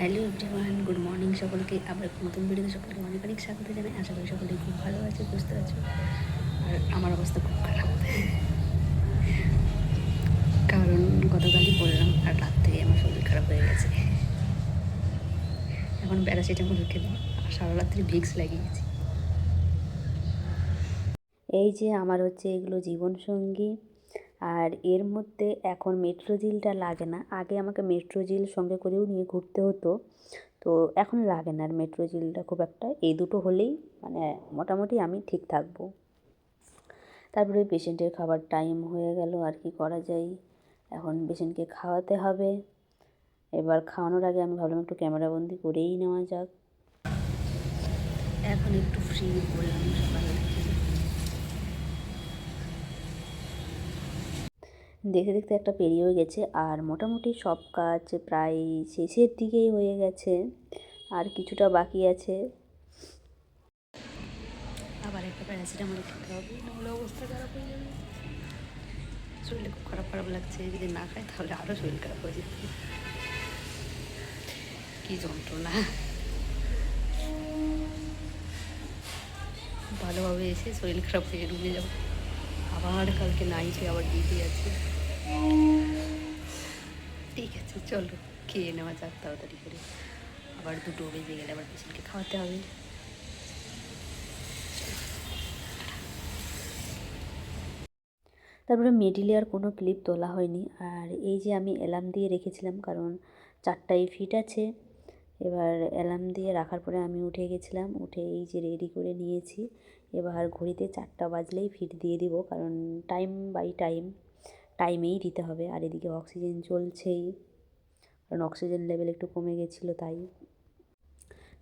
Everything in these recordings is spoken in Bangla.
Hello everyone, good morning সকলকে। আবার নতুন ভিডিওতে সকলকে অনেক অনেক স্বাগত জানাই। আশা করি সকলে খুব ভালো আছে বুঝতে আছো। আর আমার অবস্থা খুব খারাপ। কারণ গতকালই পড়লাম আর রাত থেকে আমার শরীর খারাপ হয়ে গেছে। এখন প্যারাসিটামল খেলাম আর সারা রাত্রি ভিক্স লাগিয়েছি এই যে আমার হচ্ছে এগুলো জীবনসঙ্গী। আর এর মধ্যে এখন মেট্রোজিলটা লাগে না। আগে আমাকে মেট্রোজিল সঙ্গে করেও নিয়ে ঘুরতে হতো। তো এখন লাগে না আর মেট্রোজিলটা খুব একটা। এই দুটো হলেই মানে মোটামুটি আমি ঠিক থাকব। তারপরে পেশেন্টের খাবার টাইম হয়ে গেল, আর কি করা যায়? এখন পেশেন্টকে খাওয়াতে হবে। এবার খাওয়ানোর আগে আমি ভাবলাম একটু ক্যামেরাবন্দি করেই নেওয়া যাক। এখন একটু ফ্রি বললাম সকাল থেকে দেখতে দেখতে একটা পেরিয়েও গেছে। আর মোটামুটি সব কাজ প্রায় শেষের দিকেই হয়ে গেছে। আর কিছুটা বাকি আছে। আবার একটা প্যারাসিটামল খেতে হবে। নাহলে অবস্থা খারাপ হয়ে যাবে। শরীরে খুব খারাপ খারাপ লাগছে। যদি না খাই তাহলে আরও শরীর খারাপ হয়ে যাবে। কী যন্ত্রণা। ভালোভাবে এসে শরীর খারাপ হয়ে ডুবে যাব। আবার কালকে নাইটে আবার ডিউটি আছে। ঠিক আছে, চলো, খেয়ে নেওয়া যাক তাড়াতাড়ি করে। আবার দুটো বেজে গেলে আবার পেশেন্টকে খাওয়াতে হবে। তারপরে মিডিলে আর কোনো ক্লিপ তোলা হয়নি। আর এই যে আমি অ্যালার্ম দিয়ে রেখেছিলাম, কারণ চারটায় ফিট আছে। এবার অ্যালার্ম দিয়ে রাখার পরে আমি উঠে গেছিলাম, উঠে এই যে রেডি করে নিয়েছি। এবার ঘড়িতে চারটা বাজলেই ফিট দিয়ে দিব, কারণ টাইম বাই টাইম টাইমেই দিতে হবে। আর এদিকে অক্সিজেন চলছেই, কারণ অক্সিজেন লেভেল একটু কমে গেছিল তাই।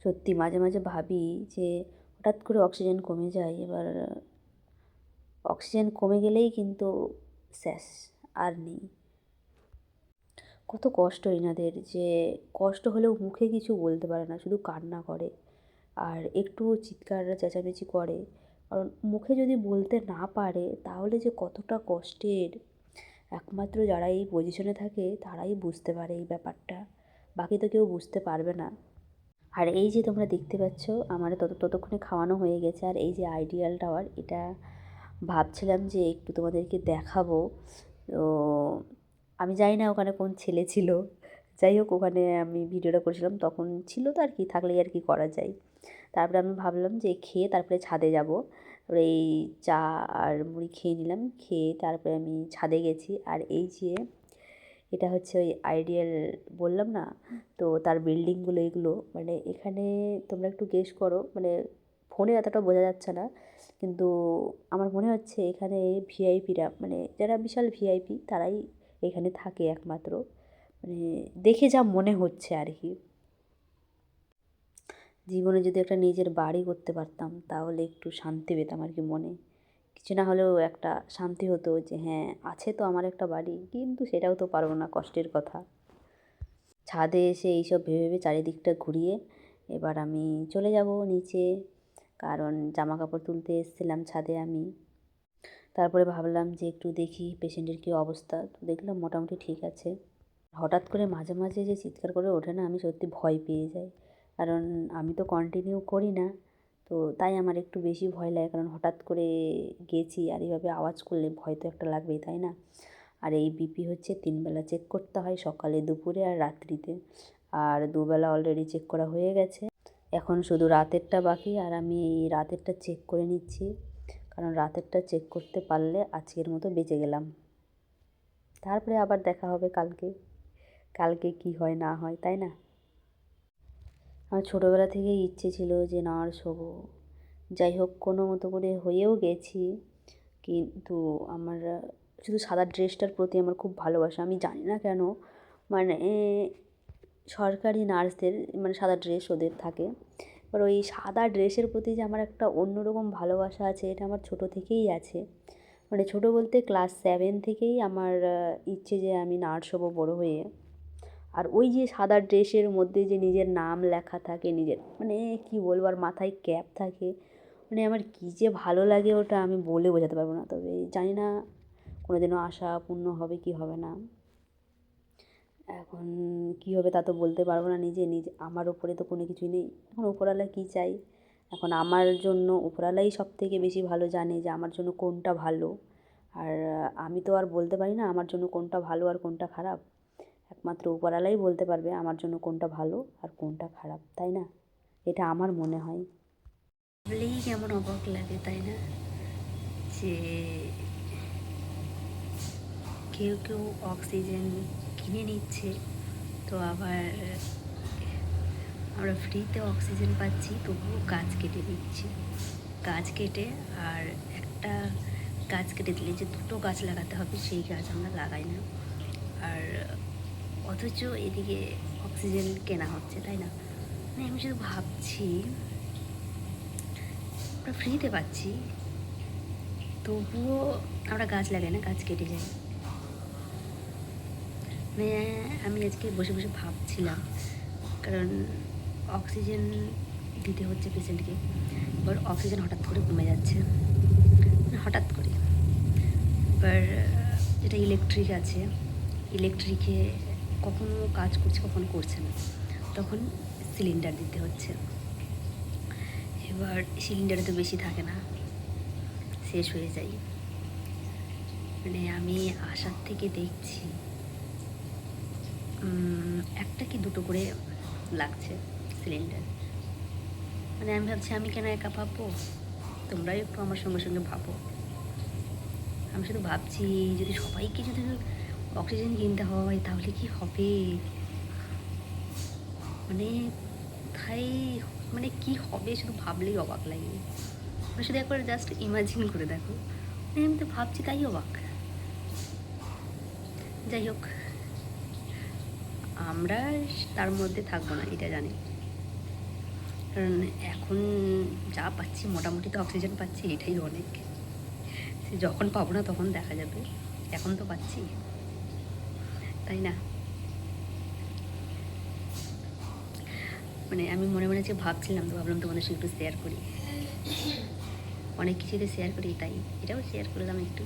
সত্যি মাঝে মাঝে ভাবি যে হঠাৎ করে অক্সিজেন কমে যায়, এবার অক্সিজেন কমে গেলেই কিন্তু শেষ, আর নেই। কত কষ্ট এনাদের যে কষ্ট হলেও মুখে কিছু বলতে পারে না, শুধু কান্না করে। আর একটু চিৎকার চেঁচামেচি করে। কারণ মুখে যদি বলতে না পারে, তাহলে যে কতটা কষ্টের। একমাত্র যারা এই পজিশনে থাকে, তারাই বুঝতে পারে এই ব্যাপারটা। বাকি তো কেউ বুঝতে পারবে না। আর এই যে তোমরা দেখতে পাচ্ছ, আমার তত, ততক্ষণে খাওয়ানো হয়ে গেছে। আর এই যে আইডিয়াল টাওয়ার এটা ভাবছিলাম যে একটু তোমাদেরকে দেখাবো। তো আমি জানি না ওখানে কোন ছেলে ছিল। যাই হোক, ওখানে আমি ভিডিওটা করেছিলাম, তখন ছিল তো আর কি, থাকলেই আর কি করা যায়। তারপরে আমি ভাবলাম যে খেয়ে তারপরে ছাদে যাব। তারপরে এই চা আর মুড়ি খেয়ে নিলাম, খেয়ে তারপরে আমি ছাদে গেছি। আর এই যে এটা হচ্ছে ওই আইডিয়াল বললাম না, তো তার বিল্ডিংগুলো এগুলো মানে এখানে তোমরা একটু গেস করো মানে ফোনে এতটা বোঝা যাচ্ছে না। কিন্তু আমার মনে হচ্ছে এখানে ভিআইপিরা মানে যারা বিশাল ভিআইপি তারাই এখানে থাকে একমাত্র। মানে দেখে যা মনে হচ্ছে আর কি। জীবনে যদি একটা নিজের বাড়ি করতে পারতাম, তাহলে একটু শান্তি পেতাম আর কি মনে। কিছু না হলেও একটা শান্তি হতো যে হ্যাঁ আছে তো আমার একটা বাড়ি, কিন্তু সেটাও তো পারব না কষ্টের কথা। ছাদে এসে এইসব ভেবে ভেবে চারিদিকটা ঘুরিয়ে এবার আমি চলে যাব নিচে, কারণ জামা কাপড় তুলতে এসেছিলাম ছাদে আমি। তারপরে ভাবলাম যে একটু দেখি পেশেন্টের কী অবস্থা, তো দেখলাম মোটামুটি ঠিক আছে। হঠাৎ করে মাঝে মাঝে যে চিৎকার করে ওঠে না, আমি সত্যি ভয় পেয়ে যাই। কারণ আমি তো কন্টিনিউ করি না। তো তাই আমার একটু বেশি ভয় লাগে, কারণ হঠাৎ করে গেছি আর এইভাবে আওয়াজ করলে ভয় তো একটা লাগবেই, তাই না? আর এই বিপি হচ্ছে তিনবেলা চেক করতে হয় সকালে, দুপুরে আর রাত্রিতে। আর দুবেলা অলরেডি চেক করা হয়ে গেছে। এখন শুধু রাতেরটা বাকি আর আমি এই রাতেরটা চেক করে নিচ্ছি। কারণ রাতেরটা চেক করতে পারলে আজকের মতো বেঁচে গেলাম। তারপরে আবার দেখা হবে কালকে। কালকে কি হয় না হয়, তাই না? আমার ছোটোবেলা থেকেই ইচ্ছে ছিল যে নার্স হব যাই হোক, কোনো মতো করে হয়েও গেছি। কিন্তু আমার, শুধু সাদা ড্রেসটার প্রতি আমার খুব ভালোবাসা, আমি জানি না কেন। মানে সরকারি নার্সদের মানে সাদা ড্রেস ওদের থাকে। এবার ওই সাদা ড্রেসের প্রতি যে আমার একটা অন্যরকম ভালোবাসা আছে, এটা আমার ছোটো থেকেই আছে। মানে ছোটো বলতে ক্লাস সেভেন থেকেই আমার ইচ্ছে যে আমি নার্স হব বড়ো হয়ে। আর ওই যে সাদা ড্রেসের মধ্যে যে নিজের নাম লেখা থাকে, নিজের মানে কী বলব, আর মাথায় ক্যাপ থাকে মানে আমার কী যে ভালো লাগে ওটা আমি বলে বোঝাতে পারব না। তবে জানি না কোনো দিনও আশা পূর্ণ হবে কি হবে না। এখন কী হবে তা তো বলতে পারব না নিজে নিজে, আমার ওপরে তো কোনো কিছুই নেই। এখন ওপরওয়ালা কী চাই? এখন আমার জন্য ওপরওয়ালাই সব থেকে বেশি ভালো জানে যে আমার জন্য কোনটা ভালো। আর আমি তো আর বলতে পারি না আমার জন্য কোনটা ভালো আর কোনটা খারাপ। একমাত্র উপরওয়ালাই বলতে পারবে আমার জন্য কোনটা ভালো আর কোনটা খারাপ, তাই না? এটা আমার মনে হয়। বলেই কেমন অবাক লাগে, তাই না? যে কেউ কেউ অক্সিজেন কিনে নিচ্ছে, তো আবার আমরা ফ্রিতে অক্সিজেন পাচ্ছি, তবুও গাছ কেটে দিচ্ছি গাছ কেটে আর একটা গাছ কেটে দিলে যে দুটো গাছ লাগাতে হবে, সেই গাছ আমরা লাগাই না। অথচ এদিকে অক্সিজেন কেনা হচ্ছে, তাই না? মানে আমি শুধু ভাবছি, আমরা ফ্রিতে পাচ্ছি, তবুও আমরা গাছ লাগাই না, গাছ কেটে যাই মানে আমি আজকে বসে বসে ভাবছিলাম, কারণ অক্সিজেন দিতে হচ্ছে পেশেন্টকে, এবার অক্সিজেন হঠাৎ করে কমে যাচ্ছে। মানে হঠাৎ করে। এবার যেটা ইলেকট্রিক আছে, ইলেকট্রিকে কখনো কাজ করছে, কখনো করছে না। তখন সিলিন্ডার দিতে হচ্ছে। এবার সিলিন্ডারে তো বেশি থাকে না। শেষ হয়ে যায়। মানে আমি আসার থেকে দেখছি একটা কি দুটো করে লাগছে সিলিন্ডার মানে আমি ভাবছি, আমি কেন একা ভাববো? তোমরাই একটু আমার সঙ্গে সঙ্গে ভাবো। আমি শুধু ভাবছি, যদি সবাইকে যদি অক্সিজেন কিনতে হয়, তাহলে কি হবে? মানে তাই মানে কি হবে শুধু ভাবলেই অবাক লাগে। মানে শুধু একবার জাস্ট ইমাজিন করে দেখো। মানে আমি তো ভাবছি তাই অবাক। যাই হোক, আমরা তার মধ্যে থাকব না, এটা জানি। কারণ এখন যা পাচ্ছি, মোটামুটি তো অক্সিজেন পাচ্ছি, এটাই অনেক। যখন পাবো না তখন দেখা যাবে। এখন তো পাচ্ছি। তাই না? মানে আমি মনে মনে যে ভাবছিলাম, তো ভাবলাম তোমাদের সঙ্গে একটু শেয়ার করি। অনেক কিছুতে শেয়ার করি, তাই এটাও শেয়ার করলাম একটু।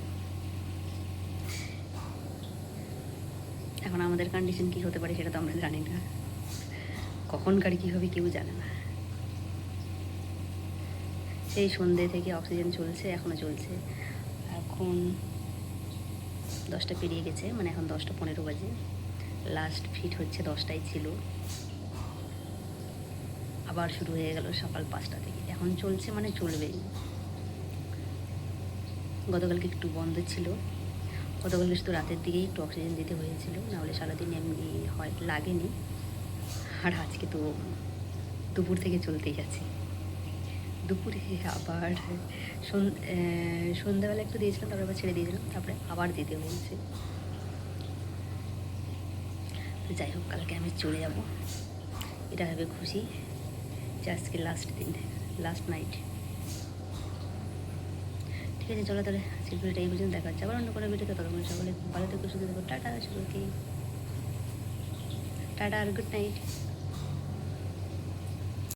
এখন আমাদের কন্ডিশন কী হতে পারে সেটা তো আমরা জানি না। কখন গাড়ি কী হবে কেউ জানে না। সেই সন্ধ্যে থেকে অক্সিজেন চলছে এখনও চলছে। এখন দশটা পেরিয়ে গেছে মানে এখন দশটা পনেরো বাজে। লাস্ট ফিট হচ্ছে দশটাই ছিল। আবার শুরু হয়ে গেল সকাল পাঁচটা থেকে। এখন চলছে মানে চলবেই। গতকালকে একটু বন্ধ ছিল। গতকালকে শুধু রাতের দিকেই একটু অক্সিজেন দিতে হয়েছিল। নাহলে সারাদিন এমনি হয়, লাগেনি। আর আজকে তো দুপুর থেকে চলতেই আছে। দুপুরে আবার সন্ধ্যাবেলা একটু দিয়েছিলাম, তারপরে আবার ছেড়ে দিয়েছিলাম, তারপরে আবার দিতে বলছে। তো যাই হোক, কালকে আমি চলে যাব। এটা হবে খুশি যে আজকে লাস্ট দিন লাস্ট নাইট ঠিক আছে, চলো তাহলে আজকের ভিডিওটা এই পর্যন্ত দেখা হচ্ছে। আবার অন্য কোনো ভিডিওতে ততক্ষণ সকলে ভালো থেকে, সুস্থ থেকো। টাটা সকলকে টাটা আর গুড নাইট